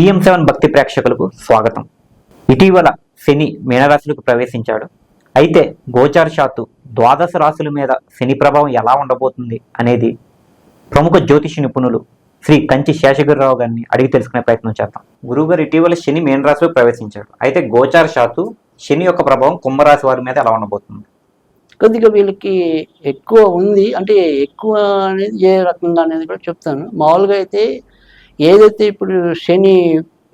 PM seven భక్తి ప్రేక్షకులకు స్వాగతం. ఇటీవల శని మీనరాశులకు ప్రవేశించాడు. అయితే గోచారశాత్తు ద్వాదశ రాశుల మీద శని ప్రభావం ఎలా ఉండబోతుంది అనేది ప్రముఖ జ్యోతిష నిపుణులు శ్రీ కంచి శేషగిరిరావు గారిని అడిగి తెలుసుకునే ప్రయత్నం చేద్దాం. గురువుగారు ఇటీవల శని మీనరాశిలో ప్రవేశించాడు అయితే గోచారశాత్తు శని యొక్క ప్రభావం కుంభరాశి వారి మీద ఎలా ఉండబోతుంది? కొద్దిగా వీళ్ళకి ఎక్కువ ఉంది. అంటే ఎక్కువ అనేది ఏ రకంగా అనేది కూడా చెప్తాను. మామూలుగా అయితే ఏదైతే ఇప్పుడు శని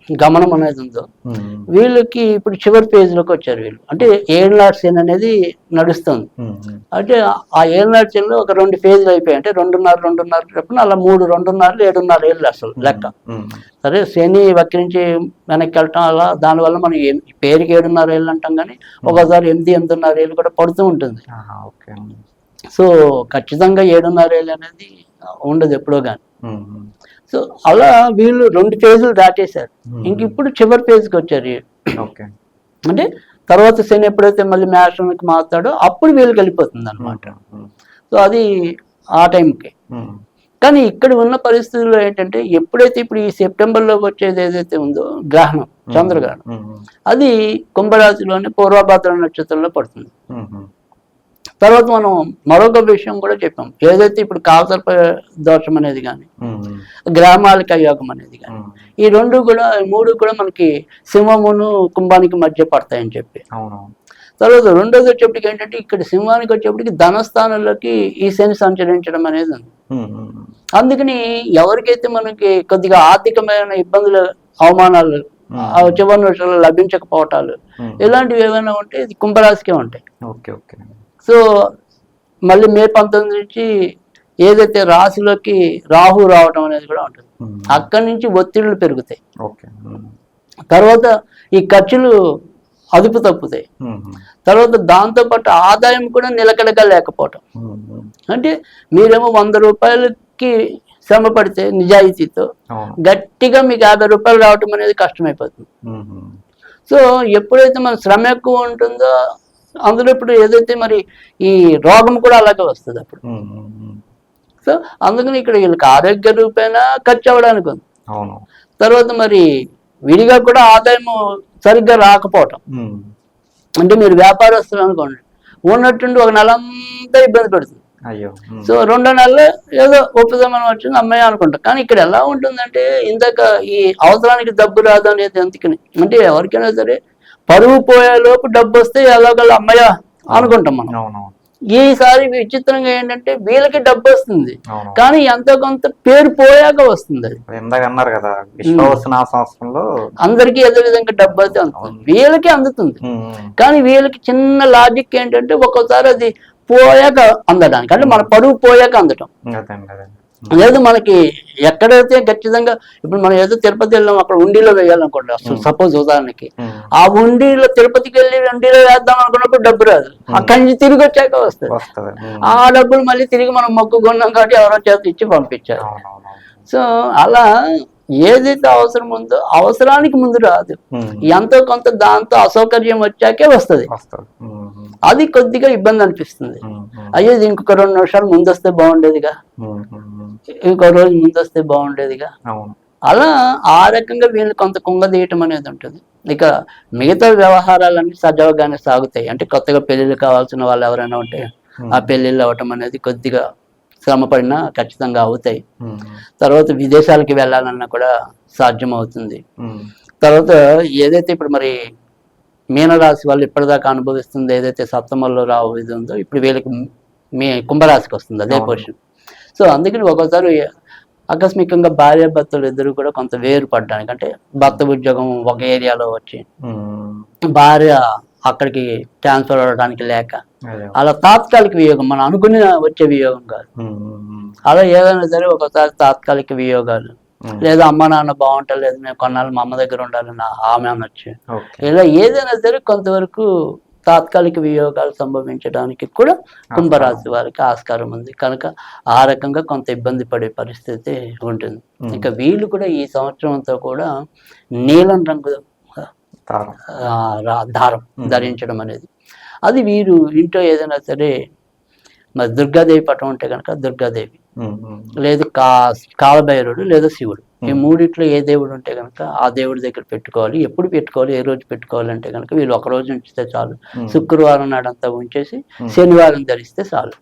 గమనం అనేది ఉందో వీళ్ళకి ఇప్పుడు చివరి పేజ్లోకి వచ్చారు వీళ్ళు. అంటే ఏళ్ళనాడు శని అనేది నడుస్తుంది. అంటే ఆ ఏళ్ళనాడు శనిలో ఒక రెండు ఫేజ్లు అయిపోయాయి. అంటే రెండున్నర రెండున్నర చెప్పిన అలా మూడు రెండున్నర ఏడున్నర ఏళ్ళు అసలు లెక్క. సరే శని వక్రించి వెనక్కి వెళ్ళటం అలా దానివల్ల మనం పేరుకి ఏడున్నర ఏళ్ళు అంటాం కానీ ఒకసారి ఎనిమిది ఎనిమిదిన్నర ఏళ్ళు కూడా పడుతూ ఉంటుంది. సో ఖచ్చితంగా ఏడున్నర ఏళ్ళు అనేది ఉండదు ఎప్పుడో కానీ సో అలా వీళ్ళు రెండు ఫేజులు దాటేశారు. ఇంక ఇప్పుడు చివరి ఫేజ్కి వచ్చారు అంటే తర్వాత శని ఎప్పుడైతే మళ్ళీ మ్యాథ్స్కి మారుతాడో అప్పుడు వీళ్ళకి వెళ్ళిపోతుంది అనమాట సో అది ఆ టైంకి. కానీ ఇక్కడ ఉన్న పరిస్థితుల్లో ఏంటంటే ఎప్పుడైతే ఇప్పుడు ఈ సెప్టెంబర్లోకి వచ్చేది ఏదైతే ఉందో గ్రహణం చంద్రగ్రహణం అది కుంభరాశిలోని పూర్వభద్ర నక్షత్రంలో పడుతుంది. తర్వాత మనం మరొక విషయం కూడా చెప్పాం. ఏదైతే ఇప్పుడు కాలసర్ప దోషం అనేది కానీ గ్రామాలిక యోగం అనేది కానీ ఈ రెండు కూడా మూడు కూడా మనకి సింహమును కుంభానికి మధ్య పడతాయని చెప్పి. తర్వాత రెండోది వచ్చేప్పటికి ఏంటంటే ఇక్కడ సింహానికి వచ్చేప్పటికి ధనస్థానంలోకి ఈ శని సంచరించడం అనేది ఉంది. అందుకని ఎవరికైతే మనకి కొద్దిగా ఆర్థికమైన ఇబ్బందులు అవమానాలు చివరి లభించకపోవటాలు ఇలాంటివి ఏమైనా ఉంటే ఇది కుంభరాశికే ఉంటాయి. Okay okay. సో మళ్ళీ మే పంతొమ్మిది నుంచి ఏదైతే రాశిలోకి రాహు రావటం అనేది కూడా ఉంటుంది. అక్కడి నుంచి ఒత్తిళ్ళు పెరుగుతాయి. తర్వాత ఈ ఖర్చులు అదుపు తప్పుతాయి. తర్వాత దాంతోపాటు ఆదాయం కూడా నిలకడగా లేకపోవటం. అంటే మీరేమో వంద రూపాయలకి శ్రమ పడితే నిజాయితీతో గట్టిగా మీకు యాభై రూపాయలు రావటం అనేది కష్టమైపోతుంది. సో ఎప్పుడైతే మన శ్రమ ఎక్కువ ఉంటుందో అందులో ఇప్పుడు ఏదైతే మరి ఈ రోగం కూడా అలాగే వస్తుంది అప్పుడు. సో అందుకని ఇక్కడ వీళ్ళకి ఆరోగ్య రూపేణా ఖర్చు అవ్వడానికి ఉంది. అవును. తర్వాత మరి విడిగా కూడా ఆదాయం సరిగ్గా రాకపోవటం. అంటే మీరు వ్యాపారస్తులు అనుకోండి ఉన్నట్టుండి ఒక నెల అంతా ఇబ్బంది పెడుతుంది. అయ్యో సో రెండో నెలలు ఏదో ఉపశమనం వచ్చింది అమ్మాయి అనుకుంటా. కానీ ఇక్కడ ఎలా ఉంటుందంటే ఇందాక ఈ అవసరానికి డబ్బు రాదు అనేది ఎందుకని అంటే ఎవరికైనా సరే పరువు పోయే లోపు డబ్బు వస్తే ఎలాగోలా అమ్మయ్య అనుకుంటాం మనం. ఈసారి విచిత్రంగా ఏంటంటే వీళ్ళకి డబ్బు వస్తుంది. కానీ ఎంతో కొంత పేరు పోయాక వస్తుంది అది. అన్నారు కదా సంవత్సరంలో అందరికీ ఏదో విధంగా డబ్బు అయితే అందుతుంది. వీళ్ళకి అందుతుంది. కానీ వీళ్ళకి చిన్న లాజిక్ ఏంటంటే ఒక్కోసారి అది పోయాక అందడానికి అంటే మన పరువు పోయాక అందటం. లేదు మనకి ఎక్కడైతే ఖచ్చితంగా ఇప్పుడు మనం ఏదో తిరుపతి వెళ్ళాం అక్కడ ఉండిలో వేయాలనుకోండి అసలు సపోజ్ ఉదాహరణకి. ఆ ఉండిలో తిరుపతికి వెళ్ళి ఉండిలో వేద్దాం అనుకున్నప్పుడు డబ్బు రాదు. అక్కడి నుంచి తిరిగి వచ్చాక వస్తుంది. ఆ డబ్బులు మళ్ళీ తిరిగి మనం మొక్కుకున్నాం కాబట్టి ఎవరో చేత ఇచ్చి పంపించారు. సో అలా ఏదైతే అవసరం ఉందో అవసరానికి ముందు రాదు. ఎంతో కొంత దాంతో అసౌకర్యం వచ్చాకే వస్తుంది. అది కొద్దిగా ఇబ్బంది అనిపిస్తుంది. అయ్యో ఇంకొక రెండు నిమిషాలు ముందు వస్తే బాగుండేదిగా ఇంకో రోజు ముందు వస్తే బాగుండేదిగా అవును. అలా ఆ రకంగా వీళ్ళు కొంత కుంగదీయటం అనేది ఉంటుంది. ఇక మిగతా వ్యవహారాలన్నీ సజావుగానే సాగుతాయి. అంటే కొత్తగా పెళ్ళిళ్ళు కావాల్సిన వాళ్ళు ఎవరైనా ఉంటే ఆ పెళ్ళిళ్ళు అవ్వటం అనేది కొద్దిగా శ్రమ పడినా ఖచ్చితంగా అవుతాయి. తర్వాత విదేశాలకి వెళ్ళాలన్నా కూడా సాధ్యం అవుతుంది తర్వాత ఏదైతే ఇప్పుడు మరి మీనరాశి వాళ్ళు ఇప్పటిదాకా అనుభవిస్తుంది ఏదైతే సప్తమంలో రావు ఇది ఉందో ఇప్పుడు వీళ్ళకి మీ కుంభరాశికి వస్తుంది అదే. పొజిషన్ సో అందుకని ఒక్కోసారి ఆకస్మికంగా భార్య భర్తలు ఇద్దరు కూడా కొంత వేరు పడ్డానికి అంటే భర్త ఉద్యోగం ఒక ఏరియాలో వచ్చి భార్య అక్కడికి ట్రాన్స్ఫర్ అవ్వడానికి లేక అలా తాత్కాలిక వియోగం మనం అనుకుని వచ్చే వియోగం కాదు. అలా ఏదైనా సరే ఒకసారి తాత్కాలిక వియోగాలు. లేదా అమ్మ నాన్న బాగుంటలేదు నేను కొన్నాళ్ళు మా అమ్మ దగ్గర ఉండాలని ఆమె అనొచ్చు. ఇలా ఏదైనా సరే కొంతవరకు తాత్కాలిక వియోగాలు సంభవించడానికి కూడా కుంభరాశి వారికి ఆస్కారం ఉంది. కనుక ఆ రకంగా కొంత ఇబ్బంది పడే పరిస్థితి ఉంటుంది. ఇంకా వీళ్ళు కూడా ఈ సంవత్సరం అంతా కూడా నీలం రంగు దారం ధరించడం అనేది. అది వీరు ఇంట్లో ఏదైనా సరే మరి దుర్గాదేవి పటం ఉంటే కనుక దుర్గాదేవి. లేదు కా కాలభైరవుడు లేదా శివుడు. ఈ మూడిట్లో ఏ దేవుడు ఉంటే కనుక ఆ దేవుడి దగ్గర పెట్టుకోవాలి ఎప్పుడు పెట్టుకోవాలి ఏ రోజు పెట్టుకోవాలి అంటే కనుక వీళ్ళు ఒక రోజు ఉంచితే చాలు. శుక్రవారం నాడంతా ఉంచేసి. శనివారం ధరిస్తే చాలు.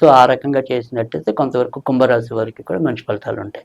సో ఆ రకంగా చేసినట్టయితే కొంతవరకు కుంభరాశి వారికి కూడా మంచి ఫలితాలు ఉంటాయి.